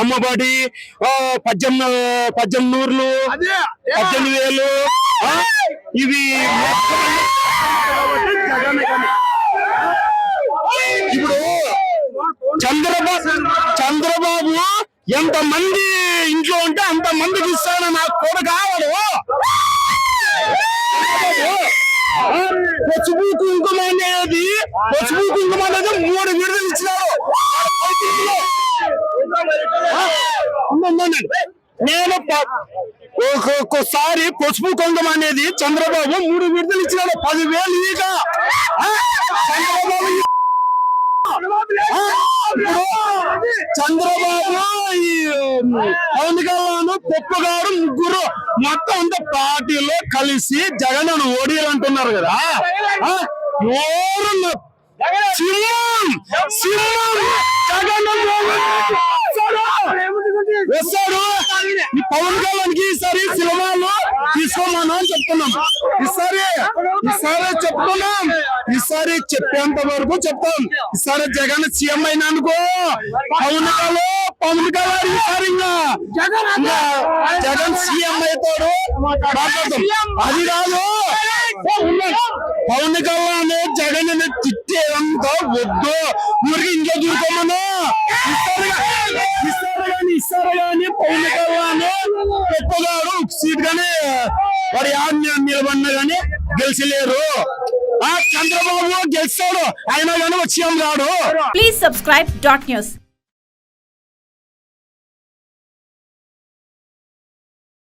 అమ్మబడి పద్దెనిమిది పద్దెనిమిది నూర్లు పద్దెనిమిది వేలు ఇవి ఇప్పుడు చంద్రబాబు చంద్రబాబు ఎంత మంది ఇంట్లో ఉంటే అంత మందికి ఇస్తాను నాకు కూడా కావాలి పసుపు కుంకుమ అనేది పసుపు కుంకుమ అనేది మూడు విడుదల ఇచ్చినారు ఆ, ఉందండి నేను ఒక్కొక్కసారి పసుపు కుంకుమ అనేది చంద్రబాబు మూడు విడుదల ఇచ్చినాడు. పదివేలు ఇక చంద్రబాబు ఈ- చంద్రబాబు పవన్ కళ్యాణ్ పప్పు గారు ముగ్గురు మొత్తం అంత పార్టీలో కలిసి జగన్ ఓడియాలంటున్నారు కదా. ఆ, ఎవరు సింహం! సింహం! జగన్ వస్తాడు ఈ పవన్ కళ్యాణ్కి ఈసారి సినిమాలు తీసుకోమని అని చెప్తున్నాం. ఈసారి ఈసారి చెప్తున్నాం. ఈసారి చెప్పేంత వరకు చెప్తాం. ఈసారి జగన్ సీఎం అయినందుకో పవన్ కళ్యాణ్ పవన్ కళ్యాణ్ ఈసారి జగన్ సీఎం అవుతాడు. మాట్లాడతాం అది కాదు. పవన్ కళ్యాణ్ జగన్ని తిట్టేదంతా వద్దు. ఊరికి ఇంట్లో దూరుకోమను ఇస్తారు గాని ఇస్తారు గాని పవన్ కళ్యాణ్ గొప్పగాడు సీట్ గానే వాడు యాడ్ నిలబడినా గానీ గెలిచలేరు. ఆ చంద్రబాబు గెలిచాడు అయినా గానీ వచ్చి రాడు. Please subscribe dot news